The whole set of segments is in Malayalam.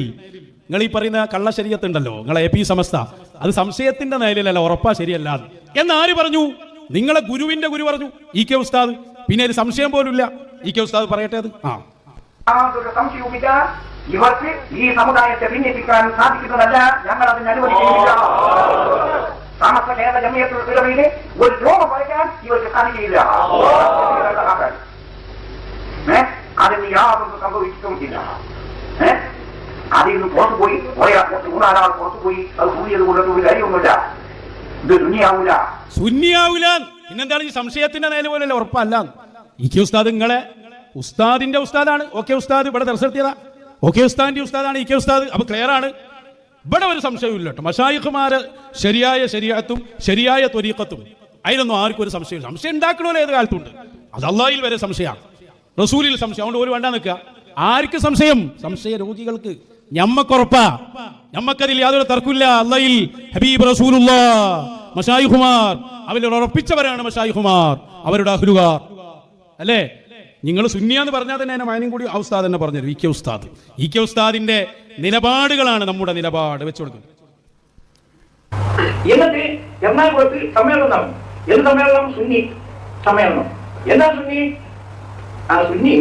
നിങ്ങൾ ഈ പറയുന്ന കള്ള ശരീരത്തുണ്ടല്ലോ നിങ്ങളെ എ പി സമസ്ത. അത് സംശയത്തിന്റെ നിലയിലല്ല ഉറപ്പാ ശരിയല്ല. എന്ന്. ആര് പറഞ്ഞു? നിങ്ങളെ ഗുരുവിന്റെ ഗുരു പറഞ്ഞു. ഇ കെ ഉസ്താദ്. പിന്നെ ഒരു സംശയം പോലുമില്ല. ഇ കെ ഉസ്താദ് പറയട്ടെ അത്? ആ. ഇവർക്ക് ഈ സമുദായത്തെ ഭിന്നിപ്പിക്കാൻ സാധിക്കുന്നതല്ല. ഞങ്ങൾ അതിന് അനുവദിക്കുന്നില്ല. സമസ്ത കേരള ജമിയത്തുൽ ഉലമയിലെ ഒരു രൂപ പറയാൻ ഇവർക്ക് സാധിക്കില്ല? അതിന് യാതൊന്നും സംഭവിച്ചിട്ടുമില്ല? അതിൽ നിന്ന് പുറത്തു പോയി. ഒരാൾ പുറത്ത് മൂന്നാലാൾ പുറത്തു പോയി. അത് കൂടിയത് കൊണ്ടൊരു കാര്യമൊന്നുമില്ല ഇത് ശുന്യാവൂല സുന്നിയാവൂല. പിന്നെന്താണ് ഈ സംശയത്തിന്റെ നേരെ പോലല്ല ഉറപ്പല്ല. ഇ ഉസ്താദ് നിങ്ങളെ ഉസ്താദിന്റെ ഉസ്താദാണ്. ഓക്കെ ഉസ്താദ് ഇവിടെ ദർശനത്തിയതാ ഓക്കെ ഉസ്താദിന്റെ ഉസ്താദാണ് ഇ ഉസ്താദ്. അപ്പൊ ക്ലിയർ ആണ്. ഇവിടെ ഒരു സംശയമില്ല കേട്ടോ. മഷായിഖുമാര് ശരിയായ ശരിയാത്തും ശരിയായ ത്വരീക്കത്തും അതിലൊന്നും ആർക്കും ഒരു സംശയം സംശയം ഉണ്ടാക്കണമല്ലോ ഏത് കാലത്തുണ്ട്? അത് അള്ളാഹിൽ വരെ സംശയമാണ്. റസൂലിൽ സംശയം. അതുകൊണ്ട് ഒരു വേണ്ട നിൽക്കുക. ആർക്ക് സംശയം? സംശയ രോഗികൾക്ക്. ഞമ്മക്കുറപ്പാ. ഞമ്മക്കതിൽ യാതൊരു തർക്കമില്ല അള്ളയിൽ ഹബീബ് റസൂലുള്ള. മഷായിഹുമാർ അവരിൽ ഉറപ്പിച്ചവരാണ് മഷായിഹുമാർ അവരുടെ അഹ്ലുകാർ. അല്ലേ? നിങ്ങൾ സുന്നിയാന്ന് പറഞ്ഞാൽ തന്നെ എന്നെ മയനും കൂടി ഉസ്താദ് തന്നെ പറഞ്ഞു ഇ കെ ഉസ്താദ്. ഇ കെ ഉസ്താദിന്റെ നിലപാടുകളാണ് നമ്മുടെ നിലപാട്. വെച്ചു കൊടുക്കുന്നത് എന്നിട്ട് എറണാകുളത്ത് സമ്മേളനം നടന്നു? എന്ത് സമ്മേളനം? സുന്നി സമ്മേളനം. എന്താ സുന്നി? ആ സുന്നി.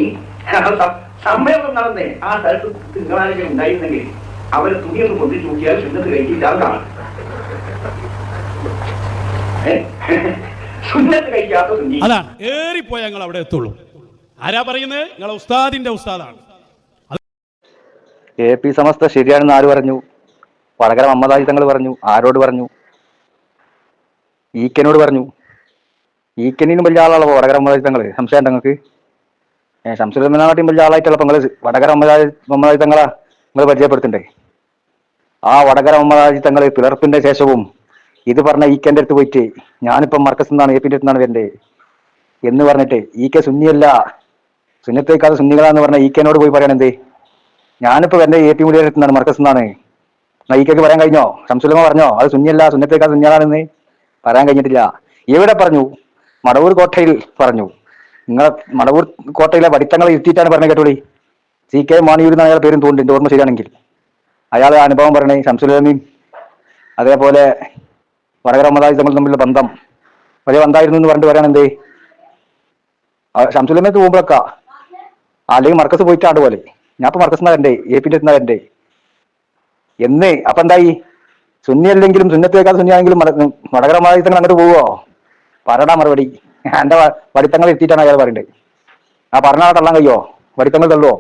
സമ്മേളനം നടന്നേ. ആ സ്ഥലത്ത് തിങ്കളാഴ്ച ഉണ്ടായിരുന്നെങ്കിൽ അവരെ തുണിയൊന്ന് പൊട്ടിച്ചു നോക്കിയാൽ സുന്നത്ത് കഴിക്കില്ല അതാണ് സുന്നത്ത് കഴിക്കാത്ത സുന്നി അതാണ്. ഏറിപ്പോയ ഞങ്ങൾ അവിടെ എത്തുള്ളൂ. ആരാ പറയുന്നത് നിങ്ങളെ ഉസ്താദിന്റെ ഉസ്താദാണ്. എ പി സമസ്ത ശരിയാണെന്ന് ആര് പറഞ്ഞു? വടകര മമ്മദാജി തങ്ങൾ പറഞ്ഞു. ആരോട് പറഞ്ഞു? ഈക്കനോട് പറഞ്ഞു. ഈക്കനിനും വലിയ ആളാണല്ലോ വടകര മമ്മദാജി തങ്ങൾ സംശയം ഏഹ് ശംസുലമനാട്ടിയും വലിയ ആളായിട്ടുള്ള നിങ്ങൾ വടകര മമ്മദാജി തങ്ങളാ നിങ്ങൾ പരിചയപ്പെടുത്തണ്ടേ? ആ വടകര മമ്മദാജി തങ്ങൾ പിളർപ്പിന്റെ ശേഷവും ഇത് പറഞ്ഞ ഈക്കന്റെ അടുത്ത് പോയിട്ട് ഞാനിപ്പം മർക്കസ് നിന്നാണ് എ പിന്റെ അടുത്താണ് വരണ്ടേ? എന്ന് പറഞ്ഞിട്ട് ഈ കെ സുന്നിയല്ല സുന്നത്തേക്കാൾ സുന്നികളാന്ന് പറഞ്ഞ ഈ കെനോട് പോയി പറയണെന്തേ ഞാനിപ്പോ വരണ്ട എ പി മുടിയുടെ അടുത്ത് നിന്നാണ് മർക്കസ് നിന്നാണ്. കെക്ക് പറയാൻ കഴിഞ്ഞോ? ശംസുലമ പറഞ്ഞോ? അത് സുന്നിയല്ല സുന്നത്തേക്കാൾ സുന്നിയാണെന്ന് പറയാൻ കഴിഞ്ഞിട്ടില്ല. എവിടെ പറഞ്ഞു? മടവൂർ കോട്ടയിൽ പറഞ്ഞു. നിങ്ങളെ മടവൂർ കോട്ടയിലെ വടിത്തങ്ങൾ ഇരുത്തിയിട്ടാണ് പറഞ്ഞത് കേട്ടോളി സി കെ മാണിയൂർ എന്ന അയാളുടെ പേരും തോന്നുന്നുണ്ട്. ഓർമ്മ ശരിയാണെങ്കിൽ. അയാളെ അനുഭവം പറയണേ ശംസുലമയും അതേപോലെ വടകര മതാജി തമ്മിൽ തമ്മിലുള്ള ബന്ധം. വലിയ ബന്ധമായിരുന്നു എന്ന് പറഞ്ഞിട്ട് പറയാൻ എന്തേ? ശംസുലമയത്ത് പോകുമ്പോഴൊക്കെ അല്ലെങ്കിൽ മർക്കസ് പോയിട്ടാണ്ട് പോലെ. ഞാൻ ഇപ്പൊ മർക്കസ് വരണ്ടേ എ പിന്റെ എന്നാ വരണ്ടേ എന്ന്. അപ്പൊ എന്തായി? സുന്നി അല്ലെങ്കിലും സുന്നത്തേക്കാൾ സുന്നിയാണെങ്കിലും വടകര വടകര മതാജിത്തങ്ങൾ അങ്ങോട്ട് പോവോ? പറടാ മറുപടി. എന്റെ വടിത്തങ്ങൾ എത്തിയിട്ടാണ് അയാൾ പറയുന്നത് ആ പറഞ്ഞാൽ തള്ളാൻ കഴിയോ? വടിത്തങ്ങൾ തള്ളുവോ?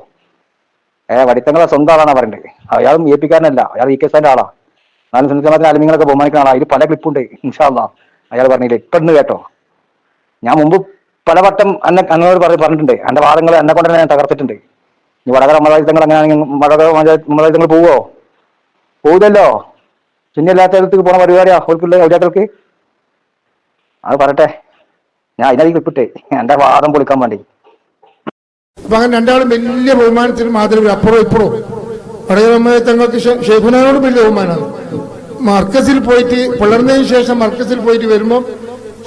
ഏ വടിത്തങ്ങളെ സ്വന്തം ആളാണ് പറയുന്നത് അയാളും എ അയാൾ ഇ കെ സാന്റെ ആളാ. നാലും സുന്നത്തമാത്തിന് അലിമിങ്ങളൊക്കെ ബഹുമാനിക്കുന്ന ആളാ. ഇതിൽ പല ക്ലിപ്പുണ്ട് ഇൻഷാല്ല അയാൾ പറഞ്ഞില്ലേ ഇപ്പൊ കേട്ടോ. ഞാൻ മുമ്പ് പലവട്ടം എന്നെ അന്നോട് പറഞ്ഞ് പറഞ്ഞിട്ടുണ്ട്. എന്റെ വാദങ്ങൾ എന്നെ കൊണ്ട് തന്നെ ഞാൻ തകർത്തിട്ടുണ്ട്. ഇനി വടകര മതായുധങ്ങൾ അങ്ങനെയാണെങ്കിൽ വടകര മതായുധങ്ങൾ പോവോ? പോകുതല്ലോ പിന്നെ എല്ലാത്തരത്തേക്ക് പോണ പരിപാടിയാ? ഓർക്കില്ല എവിടെയാക്കൾക്ക് അത് പറട്ടെ ഞാൻ അതിനകത്ത് കിട്ടിട്ടേ എന്റെ വാദം പൊളിക്കാൻ വേണ്ടി. അപ്പൊ അങ്ങനെ രണ്ടാളും വലിയ ബഹുമാനത്തിന് മാതൃക അപ്പുറം ഇപ്പുറം വടകരമ്മയെ തങ്ങൾക്ക് ഷെയ്ഖുനാനോട് വലിയ ബഹുമാനമാണ്. മർക്കസിൽ പോയിട്ട് പിളർന്നതിന് ശേഷം മർക്കസിൽ പോയിട്ട് വരുമ്പോൾ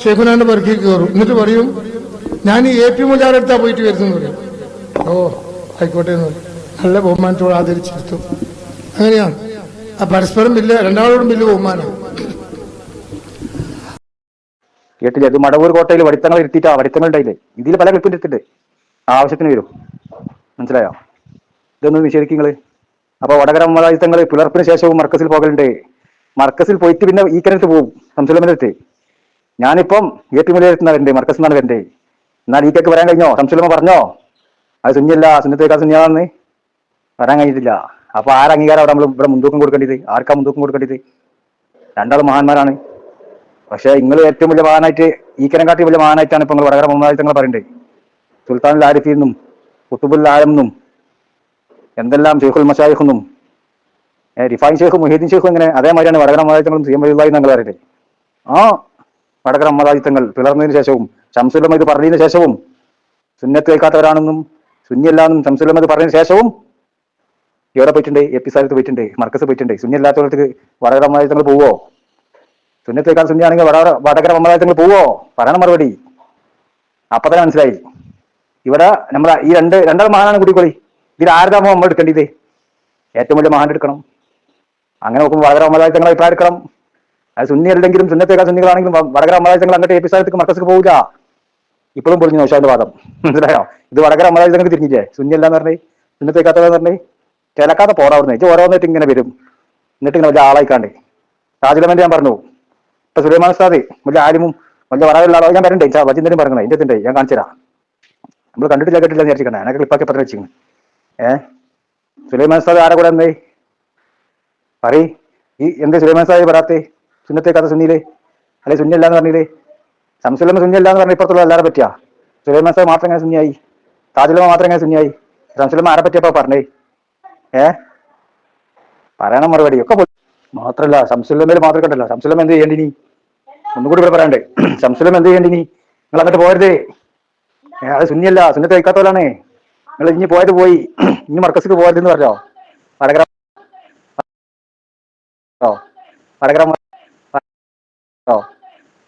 ഷെയ്ഖുനാന്റെ പെറുക്കി കയറും. എന്നിട്ട് പറയും ഞാൻ ഈ എ പി മുജാറടുത്താ പോയിട്ട് വരുന്നു പറയും. ഓ ആയിക്കോട്ടെ എന്ന് നല്ല ബഹുമാനത്തോട് ആദരിച്ചെടുത്തു അങ്ങനെയാണ്. ആ പരസ്പരം വലിയ രണ്ടാളോടും വലിയ ബഹുമാനം കേട്ടില്ല? ഇത് മടവൂർ കോട്ടയിൽ വടിത്തങ്ങൾ ഇരുത്തിയിട്ടാ വടിത്തങ്ങൾ ഉണ്ടായില്ലേ? ഇതിൽ പല ക്ലിപ്പും എടുത്തിട്ട് ആവശ്യത്തിന് വരും. മനസ്സിലായോ? ഇതൊന്ന് നിഷേധിക്കുങ്ങൾ അപ്പൊ വടകര മതായുധങ്ങൾ പിളർപ്പിന് ശേഷവും മർക്കസിൽ പോകലുണ്ട്. മർക്കസിൽ പോയിട്ട് പിന്നെ ഈ കിണറ്റ് പോകും സംസുലമിന്റെ അടുത്ത് ഞാനിപ്പം എ പി മുലയുടെ വരണ്ടേ? മർക്കസിൽ നിന്നാണ് വരണ്ടേ? എന്നാൽ ഈ കേക്ക് പറയാൻ കഴിഞ്ഞോ? സംസുലമ പറഞ്ഞോ? അത് സുഞ്ഞല്ല സുന്നത്തേക്കാൾ സുഞ്ഞാന്ന് വരാൻ കഴിഞ്ഞിട്ടില്ല. അപ്പൊ ആരംഗീകാരം അവിടെ നമ്മൾ ഇവിടെ മുൻതൂക്കം കൊടുക്കേണ്ടത്? ആർക്കാ മുൻതൂക്കം കൊടുക്കേണ്ടത്? രണ്ടാളും മഹാന്മാരാണ്. പക്ഷെ നിങ്ങൾ ഏറ്റവും വലിയ മഹാനായിട്ട് ഈ കാട്ടി വലിയ മഹാനായിട്ടാണ് ഇപ്പൊ നിങ്ങൾ വടകര മുഹമ്മദ് തങ്ങൾ പറയണ്ടേ? സുൽത്താൻ ആരിഫിൽ നിന്നും കുത്തുബുൽ ആലം എന്നും എന്തെല്ലാം ഷെയ്ഖുൽ മഷായിഖ് എന്നും റിഫൈൻ ഷെയ്ഖ് മുഹീദ്ദീൻ ഷെയ്ഖും ഇങ്ങനെ അതേമാതിരിയാണ് വടകര മതാജിത്തങ്ങളും സി എം വലിയതായി നിങ്ങൾ പറയട്ടെ ആ വടകര മതാജിത്തങ്ങൾ പിളർന്നതിന് ശേഷവും ഷംസുലം ഇത് പറഞ്ഞതിന് ശേഷവും സുന്നത്ത് കേൾക്കാത്തവരാണെന്നും സുന്നിയല്ലാന്നും ഷംസുലം ഇത് പറഞ്ഞതിന് ശേഷവും എവിടെ പോയിട്ടുണ്ട് എപ്പിസാലത്ത് പോയിട്ടുണ്ട് മർക്കസ് പോയിട്ടുണ്ട്. സുന്നിയല്ലാത്തവർക്ക് വടകര മതാജിത്തങ്ങൾ പോവോ? സുന്നത്തേക്കാൾ സുന്നിയാണെങ്കിൽ വടകര വടകര നിങ്ങൾ പോവോ? പറയണം മറുപടി. അപ്പൊ തന്നെ മനസ്സിലായി. ഇവിടെ നമ്മളെ ഈ രണ്ട് രണ്ടാൾ മഹാനാണ് കൂടിക്കോളി ഇതിൽ ആരുടെ നമ്മൾ എടുക്കേണ്ടത്? ഏറ്റവും വലിയ മഹാൻ എടുക്കണം. അങ്ങനെ നോക്കുമ്പോൾ വടകര അമലായുധങ്ങൾ അഭിപ്രായം എടുക്കണം. അത് സുന്നി അല്ലെങ്കിലും സുന്നത്തേക്കാൾ സുന്നികളാണെങ്കിലും വടകര അമലായുധങ്ങൾ അങ്ങോട്ട് എ പി പോകില്ല ഇപ്പോഴും പൊളിഞ്ഞു നോശാന്റെ വാദം. മനസ്സിലായോ? ഇത് വടകര അമലായുധങ്ങൾക്ക് തിരിഞ്ഞില്ലേ? സുന്നി അല്ലാന്ന് പറഞ്ഞേ. സുന്നത്തേക്കാത്തതെന്ന് പറഞ്ഞേ. ചിലക്കാതെ പോറാവുന്നേ ഓരോന്നിട്ട് ഇങ്ങനെ വരും. എന്നിട്ട് ഇങ്ങനെ വലിയ ആളായിക്കാണ്ടേ. താജുലമന്റെ ഞാൻ പറഞ്ഞു ഇപ്പൊ സുലൈമാൻ ഉസ്താദ് വലിയ ആലിമും വലിയ പറയാനുള്ള ഞാൻ വരണ്ടേ? വച്ചിന്തനും പറഞ്ഞത് എന്റെ തന്നെ ഞാൻ കാണിച്ചു തരാം നമ്മൾ കണ്ടിട്ടില്ല കേട്ടില്ല എന്ന് വിചാരിച്ചിരിക്കണേ. എനക്ക് ക്ലിപ്പാക്കി പത്രം വെച്ചിങ്ങനെ ഏ? സുലൈമാൻ ഉസ്താദ് ആരെ കൂടെ എന്തേ പറയ്. ഈ എന്ത് സുലൈമാൻ ഉസ്താദ് വരാത്തെ? സുന്നത്തെ കഥ സുന്നിയിലെ? അല്ലെ സുന്നിയല്ല എന്ന് പറഞ്ഞില്ലേ? സംസുലമ സുന്നിയല്ല എന്ന് പറഞ്ഞ ഇപ്പുറത്തുള്ള എല്ലാവരെ പറ്റിയാ? സുലൈമാൻ ഉസ്താദ് മാത്രം എങ്ങനെ സുന്നിയായി? താജുലമ മാത്രം എങ്ങനെ സുന്നിയായി? സംസുലമ ആരെ പറ്റിയപ്പോ പറഞ്ഞേ? ഏ? പറയണം മറുപടി. ഒക്കെ. മാത്രല്ല സംസുലമയിൽ മാത്രം കണ്ടല്ലോ. സംസുലം എന്ത് ചെയ്യേണ്ടി നീ ഒന്നുകൂടി ഇവിടെ പറയണ്ടേ ശംസുലം എന്ത് ചെയ്യണ്ടി നീ നിങ്ങൾ അങ്ങോട്ട് പോരുതേ അത് സുന്നിയല്ല സുന്നത്തെ വയ്ക്കാത്തോലാണ് നിങ്ങൾ ഇനി പോയത് പോയി. ഇനി മർക്കസിക്ക് പോകരുതെന്ന് പറഞ്ഞോ? വടകര വടകര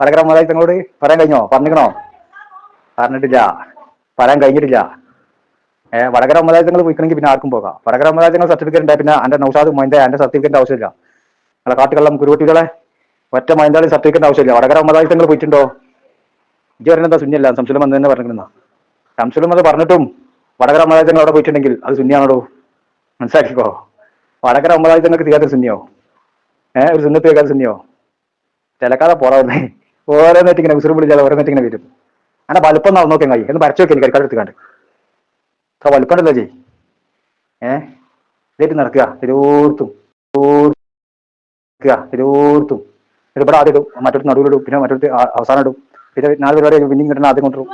വടകര മുതലാളി തങ്ങളോട് പറയാൻ കഴിഞ്ഞോ? പറഞ്ഞിക്കണോ? പറഞ്ഞിട്ടില്ല. പറയാൻ കഴിഞ്ഞിട്ടില്ല. ഏഹ് വടകര മുതലാളിത്തങ്ങൾ പോയിക്കണമെങ്കിൽ പിന്നെ ആർക്കും പോകാം. വടകര മുതലാളിത്തങ്ങൾ സർട്ടിഫിക്കറ്റ് ഉണ്ടായി പിന്നെ എന്റെ നൗഷാദ് മൊയിന്റെ എന്റെ സർട്ടിഫിക്കറ്റ് ആവശ്യമില്ല. നിങ്ങളെ കാട്ടുകള്ളം കുരുവട്ടികളെ. ഒറ്റ മൈന്താളി സർട്ടിഫിക്കറ്റ് ആവശ്യമില്ല. വടകര മുതലാളിത്തങ്ങൾ പോയിട്ടുണ്ടോ? ഇജ് പറയുന്നത് എന്താ സുന്യല്ല സംശയം വന്ന് തന്നെ പറഞ്ഞിരുന്ന സംശയം അത് പറഞ്ഞിട്ടും വടകര മുതലാളിത്തങ്ങൾ അവിടെ പോയിട്ടുണ്ടെങ്കിൽ അത് സുന്നിയാണോ മനസ്സിലാക്കിക്കോ. വടകര മുതലാളിത്തങ്ങൾക്ക് തീരാത്ത സുന്നിയോ? ഏഹ് ഒരു സുന്നത്ത് കേൾക്കാതെ സുന്യോ ചിലക്കാതെ പോറാവുന്നേ ഓരോന്നിട്ട് ഇങ്ങനെ വിസിറ് പിടിച്ചാൽ ഓരോന്നിട്ട് ഇങ്ങനെ വരും. അങ്ങനെ വലുപ്പം നടന്നു നോക്കിയാൽ കഴിയും എന്ന് വരച്ചു നോക്കി കരിക്കാട് എടുത്തുകാണ്ട് വലുപ്പം ഉണ്ടല്ലോ ജയ് ഏഹ് ഇതായിട്ട് നടക്കുക. തിരൂർത്തും. എല്ലായിടത്തും ഇവിടെ ആദ്യം ഇടും മറ്റൊരു നടുവിലിടും പിന്നെ മറ്റൊരു അവസാനം ഇടും. പിന്നെ നാല് പരിപാടി പിന്നെയും കിട്ടുന്ന ആദ്യം കൊണ്ടുവരും.